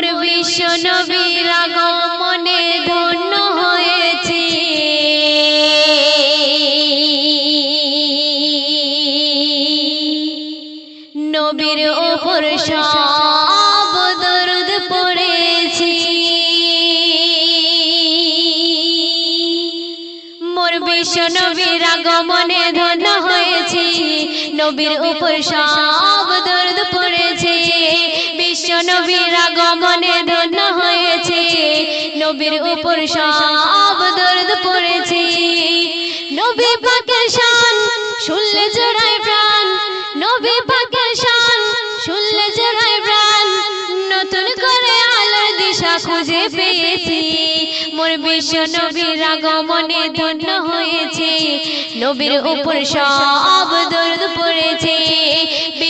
মোর বিশ্ব নবীর আগমনে ধন্য হয়েছে। নবীর ওপর সব দরুদ পড়েছি। মোর বিশ্ব নবীর আগমনে ধন্য হয়েছে। নবীর উপর সব দরদ পড়েছে। নবীর আগমনে ধন্য হয়েছে। নবীর উপর সব দরদ পড়েছে। নবী পাকের শান শুনলে জড়ায় প্রাণ। নবী পাকের শান শুনলে জড়ায় প্রাণ। নতুন করে আলোর দিশা খুঁজে পেয়েছি। মোর বিশ্ব নবীর আগমনে ধন্য হয়েছে। নবীর উপর সব দরদ পড়েছে।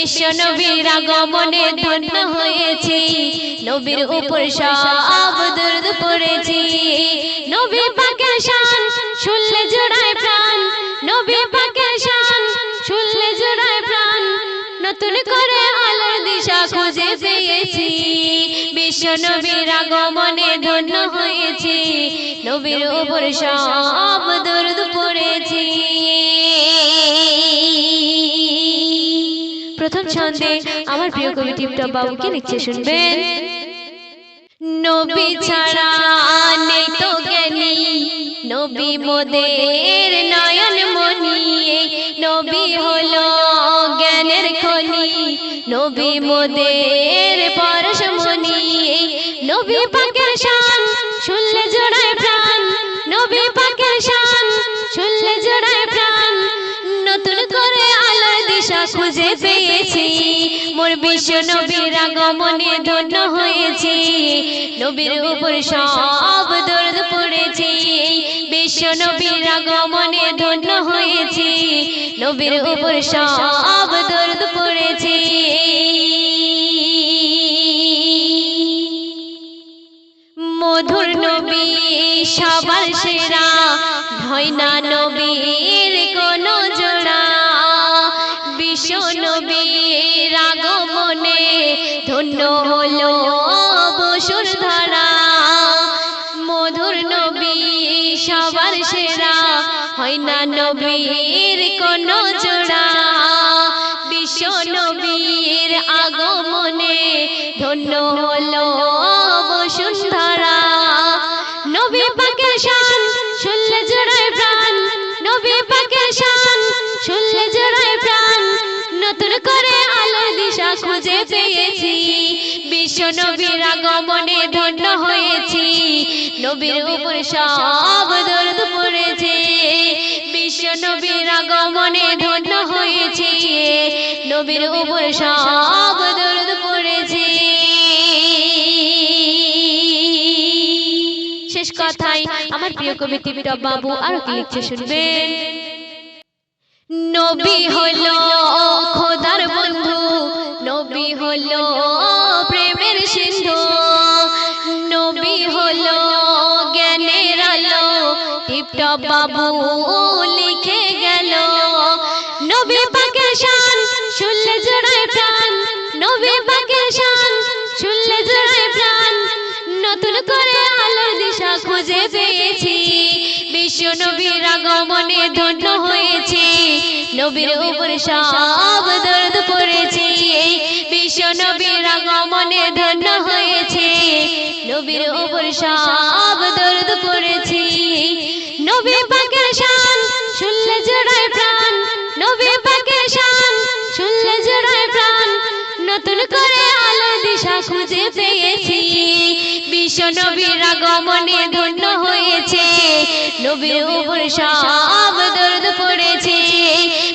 বিশ্ব নবীর আগমনে ধন্য হয়েছে। নবীর উপর সব দরদ পড়েছে। নবী পাকের শান শুনলে জোড়ায় প্রাণ। নবী পাকের শান শুনলে জোড়ায় প্রাণ। নতুন করে আলোর দিশা খুঁজে পেয়েছি। বিশ্ব নবীর আগমনে ধন্য হয়েছি। নবীর উপর সব দরদ পড়েছি। প্রথম ছন্দে আমার প্রিয় কবি টিপটপ বাবুকে লিখছে শুনবেন? নবী ছাড়া নেই তো জ্ঞানী। নবী মোদের নয়ন মনি। নবী হলো জ্ঞানের খনি। নবী মোদের মোর বিশ্ব নবীর আগমনে ধন্য হয়েছি। নবীর উপর সব দরদ পড়েছি। বিশ্ব নবীর আগমনে ধন্য হয়েছি। নবীর উপর সব দরদ পড়েছি। মধুর নবী সবার সেরা। হয় না নবীর কোন জোড়া। বিশ্ব আগমনে ধন্য হলো বসুর ধারা। মধুর নবী সবার সেরা। হয় না নবীর কোন জোড়া। বিশ্ব নবীর আগমনে ধন্য হলো বসুন্ধরা নবী পাকের শান শুনলে জোড়ায় প্রাণ। নবী পাকের শান শুনলে জোড়ায় প্রাণ। নতুন করে আলোর দিশা খুঁজে পেয়েছি। বিশ্ব নবীর আগমনে ধন্য হয়েছি। নবীর উপর সব দরদ পড়েছে। বিশ্ব নবীর আগমনে ধন্য হয়েছি। নবীর উপর সব দরদ পড়েছে। শেষ কথাই আমার প্রিয় কবি টিপটপ বাবু আর কি লিখছে শুনবেন? নবী হলো খোদার বন্ধু। নবী হলো সিন্ধু। নবী হলো জ্ঞানের আলো। টিপটপ বাবু লিখে গেল। নবী পাকের শান শুনলে জোড়ায় প্রাণ। নবী পাকের শান শুনলে জোড়ায় প্রাণ। নতুন করে আলোর দিশা খুঁজে পেয়েছি। বিশ্ব নবীর আগমনে ধন্য হয়েছি। নবীর উপর সব দর্দ পড়েছি। বিশ্ব নবীর আগমনে সব দর্দ নবী পাকের শান শুনলে প্রাণ। নবী পাকের শান শুনলে প্রাণ। নতুন করে আলো দিশা খুঁজে পেয়েছি। বিশ্ব নবীর আগমনে ধন্য হয়েছে। নবীর উপর সব দর্দ পড়েছে।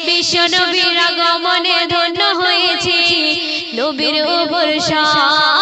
বিশ্ব নবীর আগমনে ধন্য হয়েছে। নবীর উপর সব